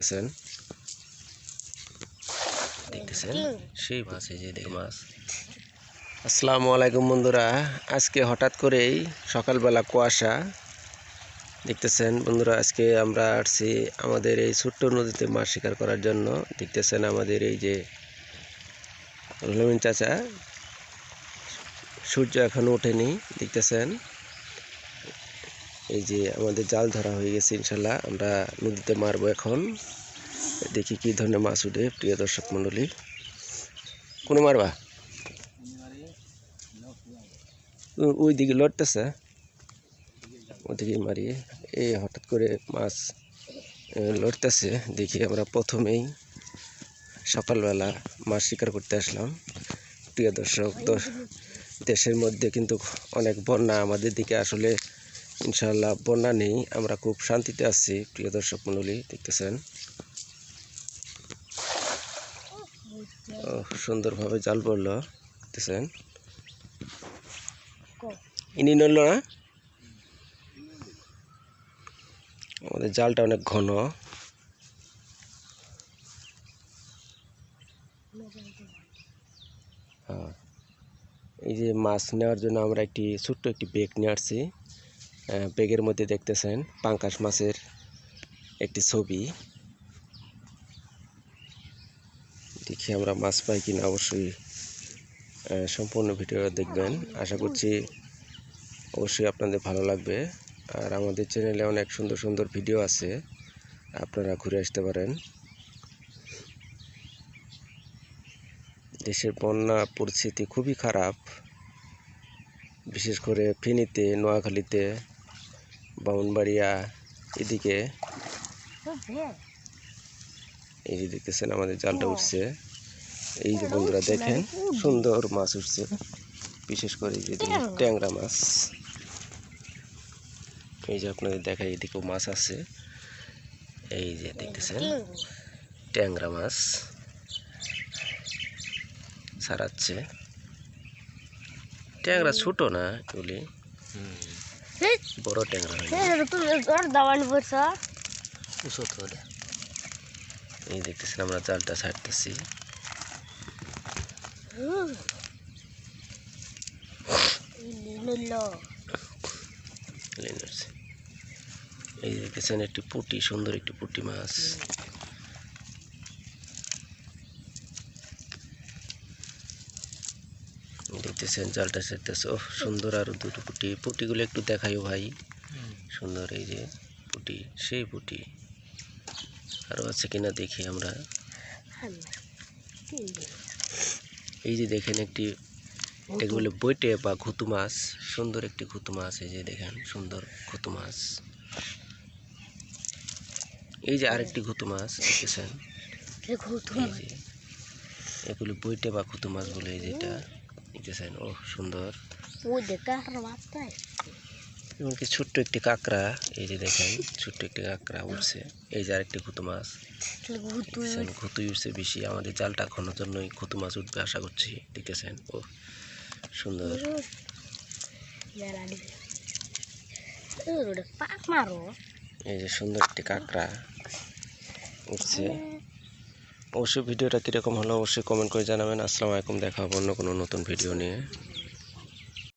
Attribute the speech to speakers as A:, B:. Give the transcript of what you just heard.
A: দেখতেছেন? দেখতেছেন? সেই মাছ এই যে দেখে মাছ। আসসালামু আলাইকুম বন্ধুরা। আজকে হঠাৎ করেই সকালবেলা কুয়াশা। দেখতেছেন বন্ধুরা আজকে আমরা আসছি আমাদের এই ছোট্ট নদীতে মাছ শিকার করার জন্য। দেখতেছেন আমাদের এই যে রুলমিন চাচা। সূর্য এখনও ওঠেনি দেখতেছেন? এই যে আমাদের জাল ধরা হয়ে গেছে, ইনশাল্লাহ। আমরা নদীতে মারবো এখন। দেখি কি ধরনের মাছ উঠে, প্রিয় দর্শক মণ্ডলী। কোনো মারবা? ওই দিকে লড়তেছে। ওদিকে মারি এই হঠাৎ করে মাছ লড়তেছে। দেখি আমরা প্রথমেই সকালবেলা মাছ শিকার করতে আসলাম। প্রিয় দর্শক দেশের মধ্যে কিন্তু অনেক বন্যা আমাদের দিকে আসলে ইনশাআল্লাহ বন্যা নেই, আমরা খুব শান্তিতে আছি, প্রিয় দর্শক মণ্ডলী, দেখতেছেন? সুন্দরভাবে জাল পড়ল, দেখতেছেন? ইনি নড়লো না? আমাদের জালটা অনেক ঘন। হ্যাঁ এই যে মাছ নেওয়ার জন্য আমরা একটি ছোট্ট একটি বেগ নিয়ে আসছি। বেগের মধ্যে দেখতেছেন পাঙ্কাশ মাছের একটি ছবি। দেখি আমরা মাছ পাই কিনা, অবশ্যই সম্পূর্ণ ভিডিও দেখবেন। আশা করছি অবশ্যই আপনাদের ভালো লাগবে। আর আমাদের চ্যানেলে অনেক সুন্দর সুন্দর ভিডিও আছে, আপনারা ঘুরে আসতে পারেন। দেশের বন্যা পরিস্থিতি খুবই খারাপ, বিশেষ করে ফেনীতে, নোয়াখালীতে বামুনবাড়িয়া এদিকে এই যে দেখতেছেন আমাদের জালটা উঠছে। এই যে বন্ধুরা দেখেন সুন্দর মাছ উঠছে। বিশেষ করে যে ট্যাংরা মাছ। এই যে আপনাদের দেখাই এদিকেও মাছ আছে। এই যে দেখতেছেন ট্যাংরা মাছ ছাড়াচ্ছে। ট্যাংরা ছোটো না এগুলি? বড় ট্যাংরা হয় এই দেখতেছেন আমরা জালটা ছাড়তেছি। এই দেখতেছেন একটি পুটি সুন্দর একটি পুটি মাছ। দেখতেছেন জালটা ছাড়তেছে। ও সুন্দর আরও দুটো পুটি। পুটিগুলো একটু দেখাইও ভাই। সুন্দর এই যে পুটি সেই পুটি। আরও আছে কিনা দেখি আমরা। এই যে দেখেন একটি এগুলো বইটে বা ঘুতু মাছ। সুন্দর একটি ঘুতু মাছ এই যে দেখেন সুন্দর ঘুতু মাছ। এই যে আরেকটি ঘুতু মাছ দেখেছেন এগুলো বইটে বা ঘুতু মাছ বলে এই যেটা দেখতেছেন ও সুন্দর এমনকি ছোট্ট একটি কাঁকড়া এই যে দেখেন ছোট্ট একটি কাঁকড়া উঠছে এই যে আরেকটি ঘুতু মাছ। দেখতেছেন উঠছে বেশি। আমাদের জালটা ঘনের জন্যই ঘুতু মাছ উঠবে আশা করছি। দেখতেছেন ও সুন্দর এই যে সুন্দর একটি কাঁকড়া উঠছে অবশ্যই ভিডিওটা কীরকম হলো অবশ্যই কমেন্ট করে জানাবেন। আসসালামু আলাইকুম, দেখা হবে অন্য কোনো নতুন ভিডিও নিয়ে।